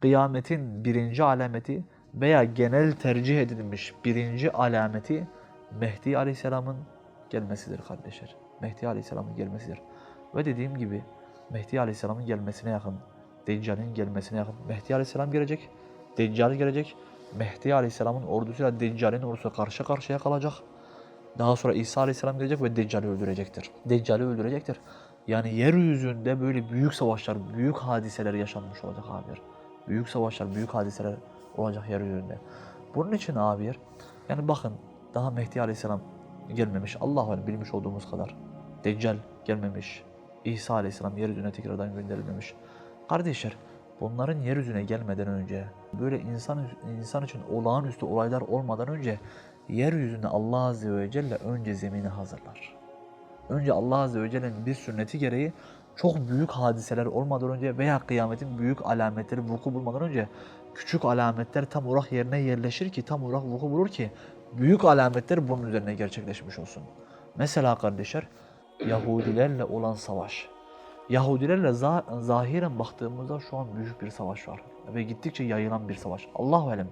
Kıyametin birinci alameti veya genel tercih edilmiş birinci alameti Mehdi Aleyhisselam'ın gelmesidir kardeşler. Mehdi Aleyhisselam'ın gelmesidir. Ve dediğim gibi Mehdi Aleyhisselam'ın gelmesine yakın, Deccal'in gelmesine yakın Mehdi Aleyhisselam gelecek, Deccal gelecek. Mehdi Aleyhisselam'ın ordusuyla Deccal'in ordusu karşı karşıya kalacak. Daha sonra İsa Aleyhisselam gelecek ve Deccal'i öldürecektir. Deccal'i öldürecektir. Yani yeryüzünde böyle büyük savaşlar, büyük hadiseler yaşanmış olacak abiler. Büyük savaşlar, büyük hadiseler olacak yeryüzünde. Bunun için abiler, yani bakın daha Mehdi Aleyhisselam gelmemiş. Allah var bilmiş olduğumuz kadar. Deccal gelmemiş. İsa Aleyhisselam yeryüzüne tekrardan gönderilmemiş. Kardeşler, bunların yeryüzüne gelmeden önce, böyle insan insan için olağanüstü olaylar olmadan önce yeryüzünde Allah Azze ve Celle önce zemini hazırlar. Önce Allah Azze ve Celle'nin bir sünneti gereği çok büyük hadiseler olmadan önce veya kıyametin büyük alametleri vuku bulmadan önce küçük alametler tam olarak yerine yerleşir ki tam olarak vuku bulur ki büyük alametler bunun üzerine gerçekleşmiş olsun. Mesela kardeşler Yahudilerle olan savaş. Yahudilerle za- zahiren baktığımızda şu an büyük bir savaş var. Ve gittikçe yayılan bir savaş. Allah alem.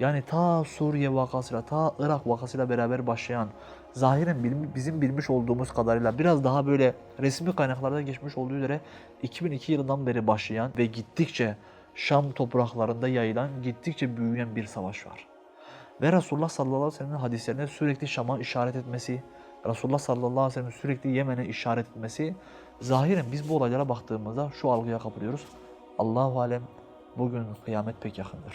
Yani ta Suriye vakasıyla, ta Irak vakasıyla beraber başlayan, zahiren bizim bilmiş olduğumuz kadarıyla biraz daha böyle resmi kaynaklarda geçmiş olduğu üzere 2002 yılından beri başlayan ve gittikçe Şam topraklarında yayılan, gittikçe büyüyen bir savaş var. Ve Resulullah sallallahu aleyhi ve sellem'in hadislerinde sürekli Şam'a işaret etmesi, Resulullah sallallahu aleyhi ve sellem'in sürekli Yemen'e işaret etmesi, zahiren biz bu olaylara baktığımızda şu algıya kapılıyoruz. Allahu alem bugün kıyamet pek yakındır.